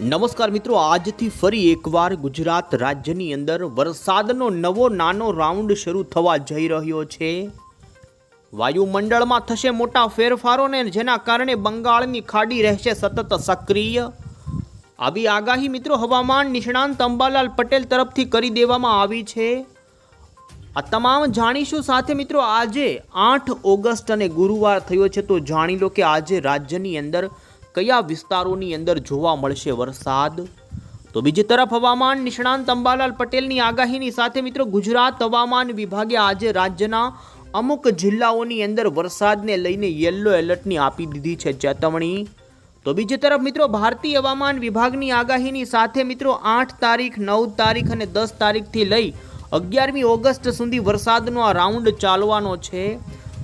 નમસ્કાર મિત્રો, આજથી ફરી એકવાર ગુજરાત રાજ્યની અંદર વરસાદનો નવો નાનો રાઉન્ડ શરૂ થવા જઈ રહ્યો છે. વાયુમંડળમાં થશે મોટા ફેરફારો ને જેના કારણે બંગાળની ખાડી રહેશે સતત સક્રિય. આવી આગાહી મિત્રો હવામાન નિષ્ણાંત અંબાલાલ પટેલ તરફથી કરી દેવામાં આવી છે. આ તમામ જાણીશું સાથે મિત્રો, આજે આઠ ઓગસ્ટ અને ગુરુવાર થયો છે, તો જાણી લો કે આજે રાજ્યની અંદર કયા વિસ્તારોની અંદર જોવા મળશે વરસાદ? તો બીજી તરફ હવામાન નિષ્ણાંત અંબાલાલ પટેલની આગાહીની સાથે મિત્રો ગુજરાત હવામાન વિભાગે આજે રાજ્યના અમુક જિલ્લાઓની અંદર વરસાદને લઈને યલો એલર્ટની આપી દીધી છે ચેતવણી. તો બીજી તરફ મિત્રો ભારતીય હવામાન વિભાગની આગાહીની સાથે મિત્રો આઠ તારીખ, નવ તારીખ અને દસ તારીખથી લઈ અગિયારમી ઓગસ્ટ સુધી વરસાદનો આ રાઉન્ડ ચાલવાનો છે.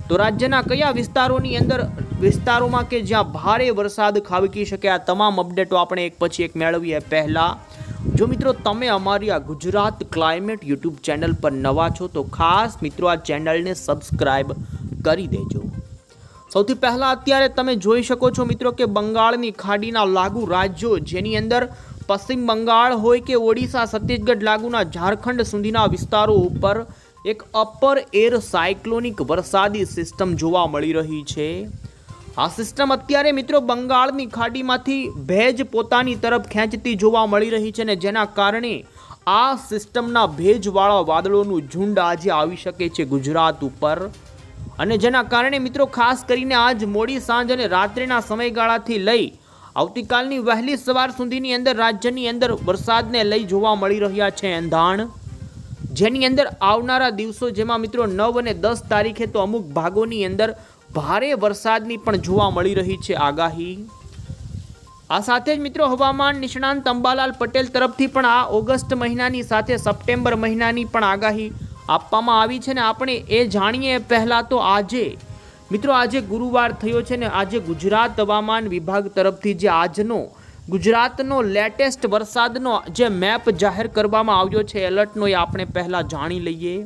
તો રાજ્યના કયા વિસ્તારોની અંદર, વિસ્તારોમાં કે જ્યાં ભારે વરસાદ ખાબકી શકે, આ તમામ અપડેટો આપણે એક પછી એક મેળવીએ. પહેલાં, જો મિત્રો તમે અમારી આ ગુજરાત ક્લાઇમેટ યુટ્યુબ ચેનલ પર નવા છો, તો ખાસ મિત્રો આ ચેનલને સબસ્ક્રાઇબ કરી દેજો. સૌથી પહેલાં અત્યારે તમે જોઈ શકો છો મિત્રો કે બંગાળની ખાડીના લાગુ રાજ્યો જેની અંદર પશ્ચિમ બંગાળ હોય કે ઓડિશા, છત્તીસગઢ લાગુના ઝારખંડ સુધીના વિસ્તારો ઉપર એક અપર એર સાયક્લોનિક વરસાદી સિસ્ટમ જોવા મળી રહી છે. આ સિસ્ટમ અત્યારે મિત્રો બંગાળની ખાડીમાંથી ભેજ પોતાની તરફ ખેંચતી જોવા મળી રહી છે ને જેના કારણે આ સિસ્ટમના ભેજવાળા વાદળોનું ઝુંડ આજે આવી શકે છે ગુજરાત ઉપર. અને જેના કારણે મિત્રો ખાસ કરીને આજ મોડી સાંજ અને રાત્રિના સમયગાળાથી લઈ આવતીકાલની વહેલી સવાર સુધીની અંદર રાજ્યની અંદર વરસાદને લઈ જોવા મળી રહ્યા છે એંધાણ. જેની અંદર આવનારા દિવસો જેમાં મિત્રો નવ અને દસ તારીખે તો અમુક ભાગોની અંદર ભારે વરસાદની પણ જોવા મળી રહી છે આગાહી. આ સાથે જ મિત્રો હવામાન નિષ્ણાંત અંબાલાલ પટેલ તરફથી પણ આ ઓગસ્ટ મહિનાની સાથે સપ્ટેમ્બર મહિનાની પણ આગાહી આપવામાં આવી છે ને આપણે એ જાણીએ પહેલાં તો આજે, મિત્રો આજે ગુરુવાર થયો છે ને આજે ગુજરાત હવામાન વિભાગ તરફથી જે આજનો ગુજરાતનો લેટેસ્ટ વરસાદનો જે મેપ જાહેર કરવામાં આવ્યો છે, એલર્ટનો એ આપણે પહેલાં જાણી લઈએ.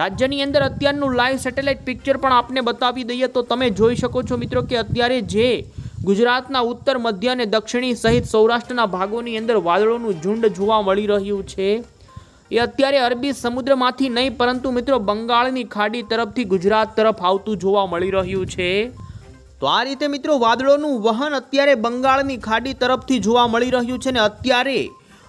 રાજ્યની અંદર અત્યારનું લાઈવ સેટેલાઇટ પિક્ચર પણ આપને બતાવી દઈએ તો તમે જોઈ શકો છો મિત્રો કે અત્યારે જે ગુજરાતના ઉત્તર, મધ્ય અને દક્ષિણી સહિત સૌરાષ્ટ્રના ભાગોની અંદર વાદળોનું ઝુંડ જોવા મળી રહ્યું છે. એ અત્યારે અરબી સમુદ્રમાંથી નહીં, પરંતુ મિત્રો બંગાળની ખાડી તરફથી ગુજરાત તરફ આવતું જોવા મળી રહ્યું છે. તો આ રીતે મિત્રો વાદળોનું વહન અત્યારે બંગાળની ખાડી તરફથી જોવા મળી રહ્યું છે ને અત્યારે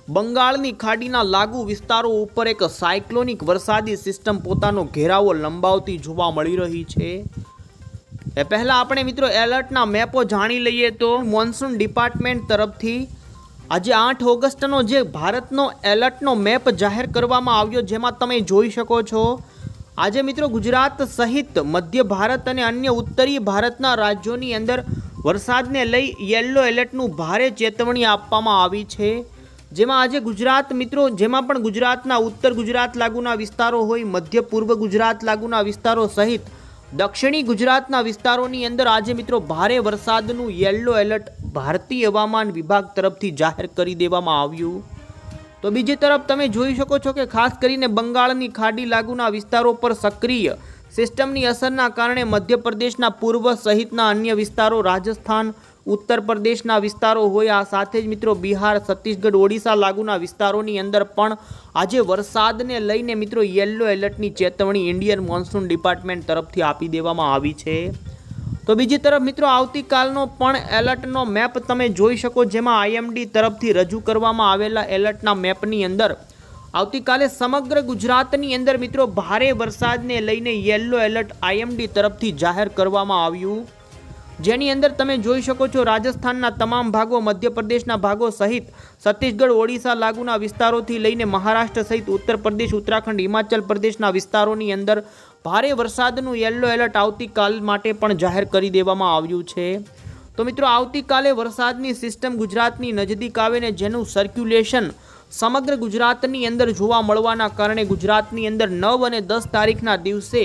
બંગાળની ખાડીના લાગુ વિસ્તારો ઉપર એક સાયક્લોનિક વરસાદી સિસ્ટમ પોતાનો ઘેરાવો લંબાવતી જોવા મળી રહી છે. એ પહેલાં આપણે મિત્રો એલર્ટના મેપો જાણી લઈએ તો મોન્સૂન ડિપાર્ટમેન્ટ તરફથી આજે આઠ ઓગસ્ટનો જે ભારતનો એલર્ટનો મેપ જાહેર કરવામાં આવ્યો જેમાં તમે જોઈ શકો છો આજે મિત્રો ગુજરાત સહિત મધ્ય ભારત અને અન્ય ઉત્તરીય ભારતના રાજ્યોની અંદર વરસાદને લઈ યલો એલર્ટનું ભારે ચેતવણી આપવામાં આવી છે. જેમાં આજે ગુજરાત મિત્રો, જેમાં પણ ગુજરાતના ઉત્તર ગુજરાત લાગુના વિસ્તારો હોય, મધ્ય પૂર્વ ગુજરાત લાગુના વિસ્તારો સહિત દક્ષિણી ગુજરાતના વિસ્તારોની અંદર આજે મિત્રો ભારે વરસાદનું યલો એલર્ટ ભારતીય હવામાન વિભાગ તરફથી જાહેર કરી દેવામાં આવ્યું. તો બીજી તરફ તમે જોઈ શકો છો કે ખાસ કરીને બંગાળની ખાડી લાગુના વિસ્તારો પર સક્રિય સિસ્ટમની અસરના કારણે મધ્યપ્રદેશના પૂર્વ સહિતના અન્ય વિસ્તારો, રાજસ્થાન ઉત્તર પ્રદેશના વિસ્તારો હોય. આ સાથે જ મિત્રો બિહાર, છત્તીસગઢ, ઓડિશા લાગુના વિસ્તારોની અંદર પણ આજે વરસાદને લઈને મિત્રો યલો એલર્ટની ચેતવણી ઇન્ડિયન મોન્સૂન ડિપાર્ટમેન્ટ તરફથી આપી દેવામાં આવી છે. તો બીજી તરફ મિત્રો, આવતીકાલનો પણ એલર્ટનો મેપ તમે જોઈ શકો, જેમાં આઈએમડી તરફથી રજૂ કરવામાં આવેલા એલર્ટના મેપની અંદર. આવતીકાલે સમગ્ર ગુજરાતની અંદર મિત્રો, ભારે વરસાદને લઈને યલો એલર્ટ આઈએમડી તરફથી જાહેર કરવામાં આવ્યું. જેની અંદર તમે જોઈ શકો છો રાજસ્થાનના તમામ ભાગો, મધ્યપ્રદેશના ભાગો સહિત છત્તીસગઢ, ઓડિશા લાગુના વિસ્તારોથી લઈને મહારાષ્ટ્ર સહિત ઉત્તર પ્રદેશ ઉત્તરાખંડ, હિમાચલ પ્રદેશના વિસ્તારોની અંદર ભારે વરસાદનું યલો એલર્ટ આવતીકાલ માટે પણ જાહેર કરી દેવામાં આવ્યું છે. તો મિત્રો, આવતીકાલે વરસાદની સિસ્ટમ ગુજરાતની નજદીક આવે ને જેનું સર્ક્યુલેશન સમગ્ર ગુજરાતની અંદર જોવા મળવાના કારણે ગુજરાતની અંદર નવ અને દસ તારીખના દિવસે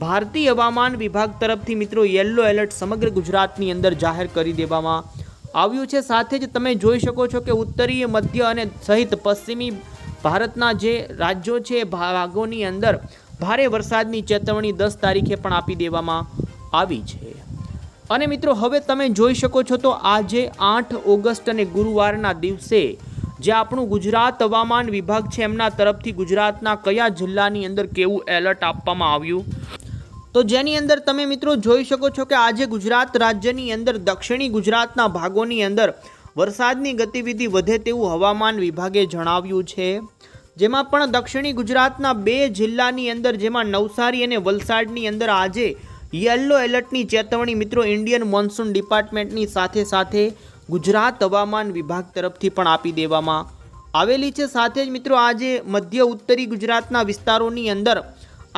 ભારતીય હવામાન વિભાગ તરફથી મિત્રો યલો એલર્ટ સમગ્ર ગુજરાતની અંદર જાહેર કરી દેવામાં આવ્યું છે. સાથે જ તમે જોઈ શકો છો કે ઉત્તરીય, મધ્ય અને સહિત પશ્ચિમી ભારતના જે રાજ્યો છે ભાગોની અંદર ભારે વરસાદની ચેતવણી દસ તારીખે પણ આપી દેવામાં આવી છે. અને મિત્રો હવે તમે જોઈ શકો છો તો આજે આઠ ઓગસ્ટ અને ગુરુવારના દિવસે જે આપણું ગુજરાત હવામાન વિભાગ છે એમના તરફથી ગુજરાતના કયા જિલ્લાની અંદર કેવું એલર્ટ આપવામાં આવ્યું? તો જેની અંદર તમે મિત્રો જોઈ શકો છો કે આજે ગુજરાત રાજ્યની અંદર, દક્ષિણી ગુજરાતના ભાગોની અંદર વરસાદની ગતિવિધિ વધે તેવું હવામાન વિભાગે જણાવ્યું છે. જેમાં પણ દક્ષિણી ગુજરાતના બે જિલ્લાની અંદર, જેમાં નવસારી અને વલસાડની અંદર આજે યલો એલર્ટની ચેતવણી મિત્રો ઇન્ડિયન મોન્સૂન ડિપાર્ટમેન્ટની સાથે સાથે ગુજરાત હવામાન વિભાગ તરફથી પણ આપી દેવામાં આવેલી છે. સાથે જ મિત્રો આજે મધ્ય ઉત્તરી ગુજરાતના વિસ્તારોની અંદર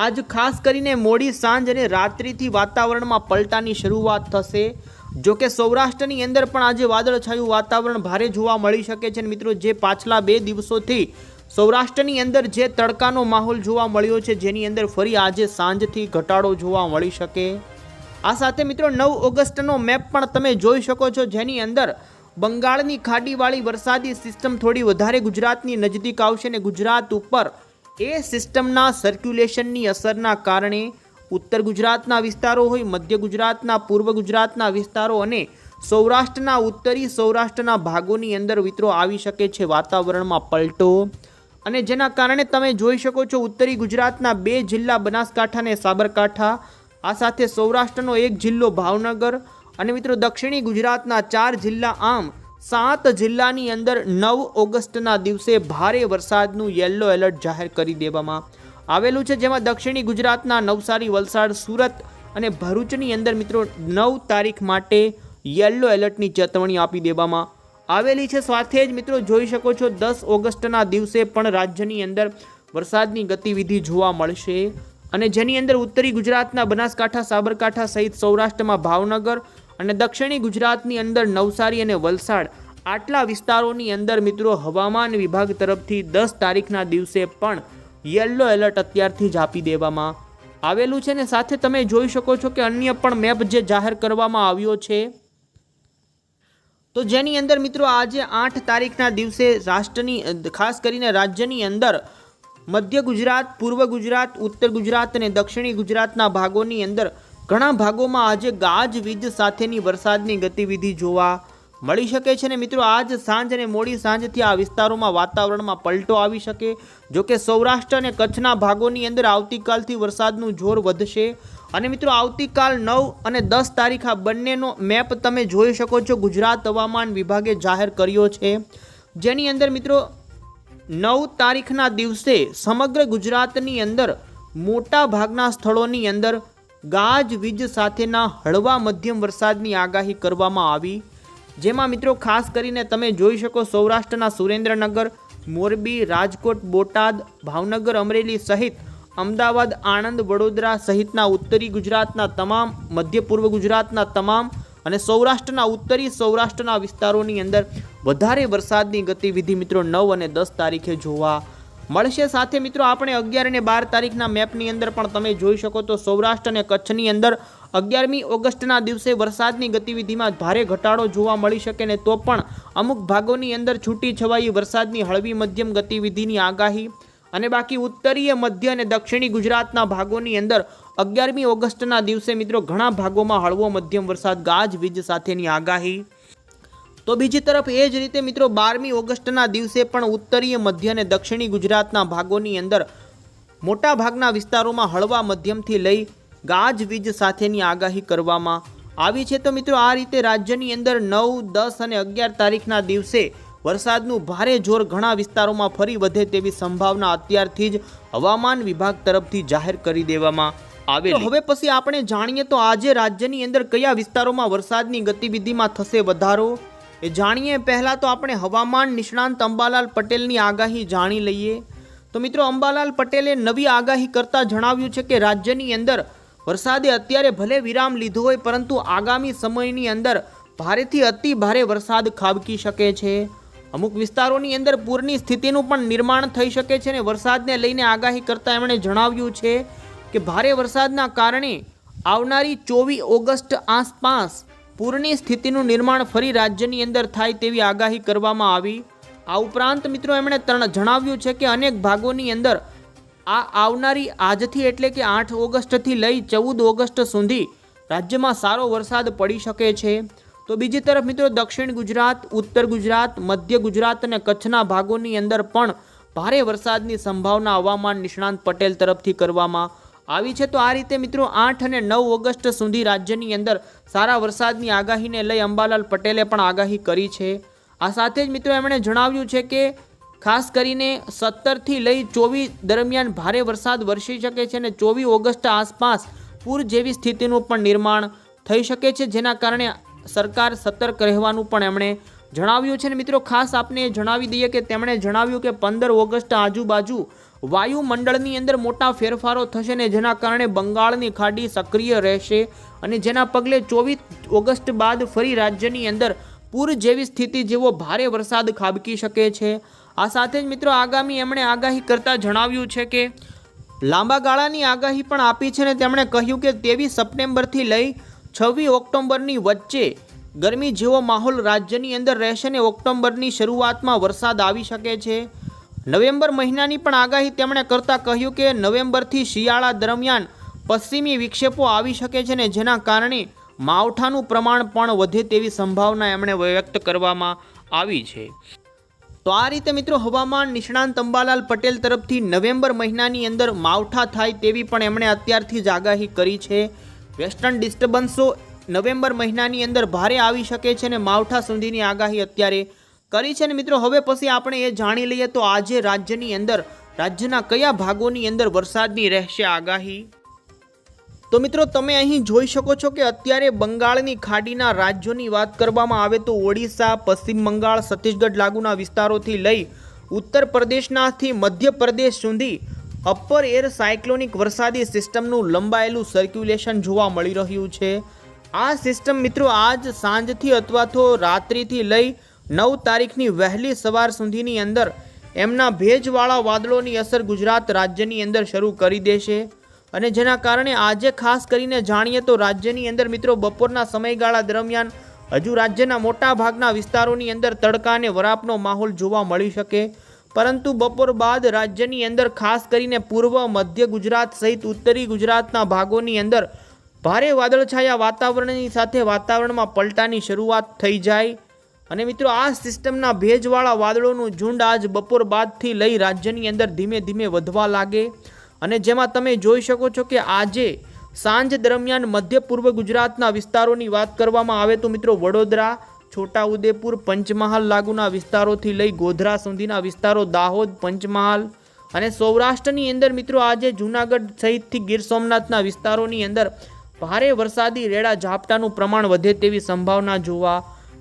આજ ખાસ કરીને મોડી સાંજ અને રાત્રિથી વાતાવરણમાં પલટાની શરૂઆત થશે. જો કે સૌરાષ્ટ્રની અંદર પણ આજે વાદળછાયું વાતાવરણ ભારે જોવા મળી શકે છે મિત્રો, જે પાછલા બે દિવસોથી સૌરાષ્ટ્રની અંદર જે તડકાનો માહોલ જોવા મળ્યો છે, જેની અંદર ફરી આજે સાંજથી ઘટાડો જોવા મળી શકે. આ સાથે મિત્રો, નવ ઓગસ્ટનો મેપ પણ તમે જોઈ શકો છો, જેની અંદર બંગાળની ખાડીવાળી વરસાદી સિસ્ટમ થોડી વધારે ગુજરાતની નજીક આવશે અને ગુજરાત ઉપર એ સિસ્ટમના સર્ક્યુલેશનની અસરના કારણે ઉત્તર ગુજરાતના વિસ્તારો હોય, મધ્ય ગુજરાતના, પૂર્વ ગુજરાતના વિસ્તારો અને સૌરાષ્ટ્રના ઉત્તરી સૌરાષ્ટ્રના ભાગોની અંદર મિત્રો આવી શકે છે વાતાવરણમાં પલટો. અને જેના કારણે તમે જોઈ શકો છો ઉત્તરી ગુજરાતના બે જિલ્લા, બનાસકાંઠા અને સાબરકાંઠા. આ સાથે સૌરાષ્ટ્રનો એક જિલ્લો ભાવનગર અને મિત્રો દક્ષિણી ગુજરાતના ચાર જિલ્લા આમ સાત જિલ્લાની અંદર નવ ઓગસ્ટના દિવસે ભારે વરસાદનું યલો એલર્ટ જાહેર કરી દેવામાં આવેલું છે, જેમાં દક્ષિણી ગુજરાતના નવસારી, વલસાડ, સુરત અને ભરૂચની અંદર મિત્રો નવ તારીખ માટે યલો એલર્ટની ચેતવણી આપી દેવામાં આવેલી છે. સાથે જ મિત્રો જોઈ શકો છો, દસ ઓગસ્ટના દિવસે પણ રાજ્યની અંદર વરસાદની ગતિવિધિ જોવા મળશે અને જેની અંદર ઉત્તરી ગુજરાતના બનાસકાંઠા, સાબરકાંઠા સહિત સૌરાષ્ટ્રમાં ભાવનગર અને દક્ષિણી ગુજરાતની અંદર નવસારી અને વલસાડ આટલા વિસ્તારોની અંદર મિત્રો હવામાન વિભાગ તરફથી દસ તારીખના દિવસે પણ યલો એલર્ટ અત્યારથી જ આપી દેવામાં આવેલું છે ને સાથે તમે જોઈ શકો છો કે અન્ય પણ મેપ જે જાહેર કરવામાં આવ્યો છે. તો જેની અંદર મિત્રો આજે આઠ તારીખના દિવસે રાષ્ટ્રની, ખાસ કરીને રાજ્યની અંદર મધ્ય ગુજરાત, પૂર્વ ગુજરાત, ઉત્તર ગુજરાત અને દક્ષિણી ગુજરાતના ભાગોની અંદર ઘણા ભાગોમાં આજે ગાજવીજ સાથેની વરસાદની ગતિવિધિ જોવા મળી શકે છે ને મિત્રો, આજ સાંજ અને મોડી સાંજથી આ વિસ્તારોમાં વાતાવરણમાં પલટો આવી શકે. જો કે સૌરાષ્ટ્ર અને કચ્છના ભાગોની અંદર આવતીકાલથી વરસાદનું જોર વધશે. અને મિત્રો, આવતીકાલ નવ અને દસ તારીખ આ બંનેનો મેપ તમે જોઈ શકો છો. ગુજરાત હવામાન વિભાગે જાહેર કર્યો છે. જેની અંદર મિત્રો, નવ તારીખના દિવસે સમગ્ર ગુજરાતની અંદર મોટા ભાગના સ્થળોની અંદર ગાજવીજ સાથેના હળવા મધ્યમ વરસાદની આગાહી કરવામાં આવી. જેમાં મિત્રો ખાસ કરીને તમે જોઈ શકો સૌરાષ્ટ્રના સુરેન્દ્રનગર, મોરબી, રાજકોટ, બોટાદ, ભાવનગર, અમરેલી સહિત અમદાવાદ, આણંદ, વડોદરા સહિતના ઉત્તરી ગુજરાતના તમામ, મધ્ય પૂર્વ ગુજરાતના તમામ અને સૌરાષ્ટ્રના ઉત્તરી સૌરાષ્ટ્રના વિસ્તારોની અંદર વધારે વરસાદની ગતિવિધિ મિત્રો નવ અને દસ તારીખે જોવા મળશે સાથે મિત્રો, આપણે અગિયાર અને બાર તારીખના મેપની અંદર પણ તમે જોઈ શકો તો સૌરાષ્ટ્ર અને કચ્છની અંદર અગિયારમી ઓગસ્ટના દિવસે વરસાદની ગતિવિધિમાં ભારે ઘટાડો જોવા મળી શકે ને તો પણ અમુક ભાગોની અંદર છૂટી છવાઈ વરસાદની હળવી મધ્યમ ગતિવિધિની આગાહી અને બાકી ઉત્તરીય, મધ્ય અને દક્ષિણી ગુજરાતના ભાગોની અંદર અગિયારમી ઓગસ્ટના દિવસે મિત્રો ઘણા ભાગોમાં હળવો મધ્યમ વરસાદ ગાજવીજ સાથેની આગાહી. તો બીજી તરફ એ જ રીતે મિત્રો બારમી ઓગસ્ટના દિવસે પણ ઉત્તરીય મધ્ય અને દક્ષિણી ગુજરાતના ભાગોની અંદર મોટા ભાગના વિસ્તારોમાં હળવા મધ્યમથી લઈ ગાજવીજ સાથેની આગાહી કરવામાં આવી છે. તો મિત્રો આ રીતે રાજ્યની અંદર નવ, દસ અને અગિયાર તારીખના દિવસે વરસાદનું ભારે જોર ઘણા વિસ્તારોમાં ફરી વધે તેવી સંભાવના અત્યારથી જ હવામાન વિભાગ તરફથી જાહેર કરી દેવામાં આવે હવે પછી આપણે જાણીએ તો આજે રાજ્યની અંદર કયા વિસ્તારોમાં વરસાદની ગતિવિધિમાં થશે વધારો? એ જાણીએ, પહેલાં તો આપણે હવામાન નિષ્ણાંત અંબાલાલ પટેલની આગાહી જાણી લઈએ. તો મિત્રો, અંબાલાલ પટેલે નવી આગાહી કરતાં જણાવ્યું છે કે રાજ્યની અંદર વરસાદે અત્યારે ભલે વિરામ લીધો હોય, પરંતુ આગામી સમયની અંદર ભારેથી અતિ ભારે વરસાદ ખાબકી શકે છે. અમુક વિસ્તારોની અંદર પૂરની સ્થિતિનું પણ નિર્માણ થઈ શકે છે અને વરસાદને લઈને આગાહી કરતાં એમણે જણાવ્યું છે કે ભારે વરસાદના કારણે આવનારી ચોવીસ ઓગસ્ટ આસપાસ પૂરની સ્થિતિનું નિર્માણ ફરી રાજ્યની અંદર થાય તેવી આગાહી કરવામાં આવી. આ ઉપરાંત મિત્રો એમણે ત્રણ જણાવ્યું છે કે અનેક ભાગોની અંદર આ આવનારી આજથી એટલે કે આઠ ઓગસ્ટથી લઈ ચૌદ ઓગસ્ટ સુધી રાજ્યમાં સારો વરસાદ પડી શકે છે. તો બીજી તરફ મિત્રો દક્ષિણ ગુજરાત, ઉત્તર ગુજરાત, મધ્ય ગુજરાત અને કચ્છના ભાગોની અંદર પણ ભારે વરસાદની સંભાવના હવામાન નિષ્ણાંત પટેલ તરફથી કરવામાં આવી છે તો આ રીતે મિત્રો આઠ અને નવ ઓગસ્ટ સુધી રાજ્યની અંદર સારા વરસાદની આગાહીને લઈ અંબાલાલ પટેલે પણ આગાહી કરી છે. આ સાથે જ મિત્રો એમણે જણાવ્યું છે કે ખાસ કરીને સત્તરથી લઈ ચોવીસ દરમિયાન ભારે વરસાદ વરસી શકે છે અને ચોવીસ ઓગસ્ટ આસપાસ પૂર જેવી સ્થિતિનું પણ નિર્માણ થઈ શકે છે, જેના કારણે સરકાર સતર્ક રહેવાનું પણ એમણે જણાવ્યું છે. અને મિત્રો ખાસ આપને જણાવી દઈએ કે તેમણે જણાવ્યું કે પંદર ઓગસ્ટ આજુબાજુ વાયુમંડળની અંદર મોટા ફેરફારો થશે ને જેના કારણે બંગાળની ખાડી સક્રિય રહેશે અને જેના પગલે ચોવીસ ઓગસ્ટ બાદ ફરી રાજ્યની અંદર પૂર જેવી સ્થિતિ જેવો ભારે વરસાદ ખાબકી શકે છે. આ સાથે જ મિત્રો આગામી એમણે આગાહી કરતા જણાવ્યું છે કે, લાંબા ગાળાની આગાહી પણ આપી છે ને તેમણે કહ્યું કે ત્રેવીસ સપ્ટેમ્બરથી લઈ છવ્વીસ ઓક્ટોબરની વચ્ચે ગરમી જેવો માહોલ રાજ્યની અંદર રહેશે ને ઓક્ટોબરની શરૂઆતમાં વરસાદ આવી શકે છે. નવેમ્બર મહિનાની પણ આગાહી તેમણે કરતાં કહ્યું કે નવેમ્બરથી શિયાળા દરમિયાન પશ્ચિમી વિક્ષેપો આવી શકે છે ને જેના કારણે માવઠાનું પ્રમાણ પણ વધે તેવી સંભાવના એમણે વ્યક્ત કરવામાં આવી છે. તો આ રીતે મિત્રો હવામાન નિષ્ણાંત અંબાલાલ પટેલ તરફથી નવેમ્બર મહિનાની અંદર માવઠા થાય તેવી પણ એમણે અત્યારથી જ આગાહી કરી છે. વેસ્ટર્ન ડિસ્ટર્બન્સો નવેમ્બર મહિનાની અંદર ભારે આવી શકે છે ને માવઠા સુધીની આગાહી અત્યારે કરી છે ને મિત્રો, હવે પછી આપણે એ જાણી લઈએ તો આજે રાજ્યની અંદર, રાજ્યના કયા ભાગોની અંદર વરસાદની રહેશે આગાહી? તો મિત્રો, તમે અહીં જોઈ શકો છો કે અત્યારે બંગાળની ખાડીના રાજ્યોની વાત કરવામાં આવે તો ઓડિશા, પશ્ચિમ બંગાળ, છત્તીસગઢ લાગુના વિસ્તારોથી લઈ ઉત્તર પ્રદેશનાથી મધ્ય પ્રદેશ સુધી અપર એર સાયક્લોનિક વરસાદી સિસ્ટમનું લંબાયેલું સર્ક્યુલેશન જોવા મળી રહ્યું છે. આ સિસ્ટમ મિત્રો, આજ સાંજથી અથવા તો રાત્રિથી લઈ નવ તારીખની વહેલી સવાર સુધીની અંદર એમના ભેજવાળા વાદળોની અસર ગુજરાત રાજ્યની અંદર શરૂ કરી દેશે. અને જેના કારણે આજે ખાસ કરીને જાણીએ તો રાજ્યની અંદર મિત્રો બપોરના સમયગાળા દરમિયાન હજુ રાજ્યના મોટા ભાગના વિસ્તારોની અંદર તડકા અને વરાપનો માહોલ જોવા મળી શકે. પરંતુ બપોર બાદ રાજ્યની અંદર ખાસ કરીને પૂર્વ, મધ્ય ગુજરાત સહિત ઉત્તરી ગુજરાતના ભાગોની અંદર ભારે વાદળછાયા વાતાવરણની સાથે વાતાવરણમાં પલટાની શરૂઆત થઈ જાય. અને મિત્રો, આ સિસ્ટમના ભેજવાળા વાદળોનું ઝુંડ આજ બપોર બાદથી લઈ રાજ્યની અંદર ધીમે ધીમે વધવા લાગે. અને જેમાં તમે જોઈ શકો છો કે આજે સાંજ દરમિયાન મધ્ય પૂર્વ ગુજરાતના વિસ્તારોની વાત કરવામાં આવે તો મિત્રો, વડોદરા, છોટાઉદેપુર, પંચમહાલ લાગુના વિસ્તારોથી લઈ ગોધરા સુધીના વિસ્તારો, દાહોદ, પંચમહાલ અને સૌરાષ્ટ્રની અંદર મિત્રો, આજે જૂનાગઢ સહિતથી ગીર સોમનાથના વિસ્તારોની અંદર ભારે વરસાદી રેડા ઝાપટાનું પ્રમાણ વધે તેવી સંભાવના જોવા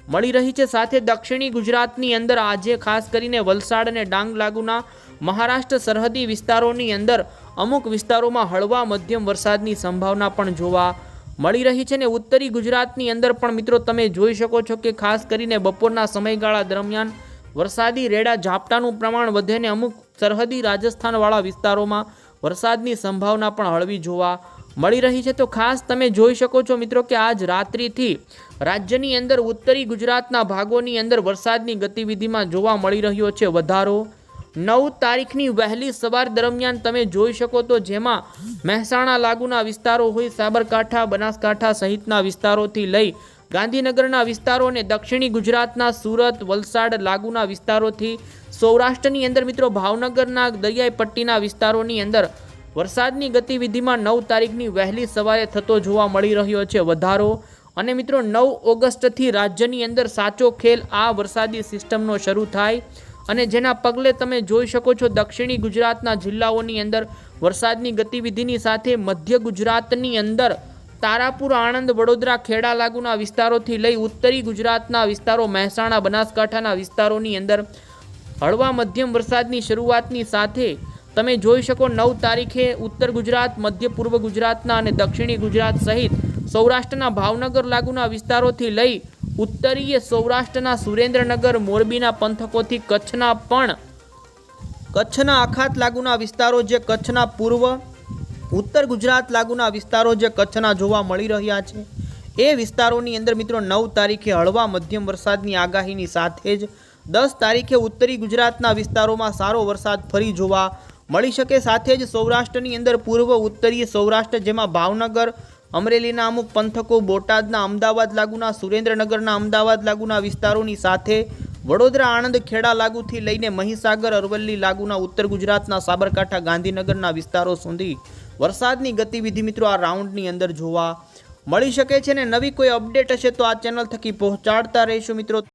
મળી રહી છે. સાથે દક્ષિણી ગુજરાતની અંદર આજે ખાસ કરીને વલસાડ અને ડાંગ લાગુના મહારાષ્ટ્ર સરહદી વિસ્તારોની અંદર અમુક વિસ્તારોમાં હળવા મધ્યમ વરસાદની સંભાવના પણ જોવા મળી રહી છે ને ઉત્તરી ગુજરાતની અંદર પણ મિત્રો તમે જોઈ શકો છો કે ખાસ કરીને બપોરના સમયગાળા દરમિયાન વરસાદી રેડા ઝાપટાનું પ્રમાણ વધે ને અમુક સરહદી રાજસ્થાનવાળા વિસ્તારોમાં વરસાદની સંભાવના પણ હળવી જોવા મળી રહી છે. તો ખાસ તમે જોઈ શકો છો મિત્રો કે આજ રાત્રિથી રાજ્યની અંદર ઉત્તરી ગુજરાતના ભાગોની અંદર વરસાદની ગતિવિધિમાં જોવા મળી રહ્યો છે વધારો. નવ તારીખની વહેલી સવાર દરમિયાન તમે જોઈ શકો તો જેમાં મહેસાણા લાગુના વિસ્તારો હોય, સાબરકાંઠા, બનાસકાંઠા સહિતના વિસ્તારોથી લઈ ગાંધીનગરના વિસ્તારો અને દક્ષિણી ગુજરાતના સુરત, વલસાડ લાગુના વિસ્તારોથી સૌરાષ્ટ્રની અંદર મિત્રો ભાવનગરના દરિયાઈ પટ્ટીના વિસ્તારોની અંદર વરસાદની ગતિવિધિમાં નવ તારીખની વહેલી સવારે થતો જોવા મળી રહ્યો છે વધારો. અને મિત્રો, નવ ઓગસ્ટથી રાજ્યની અંદર સાચો ખેલ આ વરસાદી સિસ્ટમનો શરૂ થાય. અને જેના પગલે તમે જોઈ શકો છો દક્ષિણી ગુજરાતના જિલ્લાઓની અંદર વરસાદની ગતિવિધિની સાથે મધ્ય ગુજરાતની અંદર તારાપુર, આણંદ, વડોદરા, ખેડા લાગુના વિસ્તારોથી લઈ ઉત્તરી ગુજરાતના વિસ્તારો, મહેસાણા, બનાસકાંઠાના વિસ્તારોની અંદર હળવા મધ્યમ વરસાદની શરૂઆતની સાથે તમે જોઈ શકો નવ તારીખે ઉત્તર ગુજરાત, મધ્ય પૂર્વ ગુજરાતના અને દક્ષિણી ગુજરાત સહિત સૌરાષ્ટ્રના ભાવનગર લાગુના વિસ્તારોથી લઈ ઉત્તરીય સૌરાષ્ટ્રના સુરેન્દ્રનગર, મોરબીના પંથકોથી કચ્છના પણ કચ્છના અખાત લાગુના વિસ્તારો જે કચ્છના પૂર્વ, ઉત્તર ગુજરાત લાગુના વિસ્તારો જે કચ્છના જોવા મળી રહ્યા છે. એ વિસ્તારોની અંદર મિત્રો નવ તારીખે હળવા મધ્યમ વરસાદની આગાહીની સાથે જ દસ તારીખે ઉત્તરી ગુજરાતના વિસ્તારોમાં સારો વરસાદ ફરી જોવા મળી શકે સાથે જ સૌરાષ્ટ્રની અંદર પૂર્વ ઉત્તરીય સૌરાષ્ટ્ર, જેમાં ભાવનગર, અમરેલીના અમુક પંથકો, બોટાદના અમદાવાદ લાગુના, સુરેન્દ્રનગરના અમદાવાદ લાગુના વિસ્તારોની સાથે વડોદરા આણંદ ખેડા લાગુથી લઈને મહીસાગર, અરવલ્લી લાગુના, ઉત્તર ગુજરાતના, સાબરકાંઠા, ગાંધીનગરના વિસ્તારો સુધી વરસાદની ગતિવિધિ મિત્રો આ રાઉન્ડની અંદર જોવા મળી શકે છે ને નવી કોઈ અપડેટ હશે તો આ ચેનલ થકી પહોંચાડતા રહીશું મિત્રો.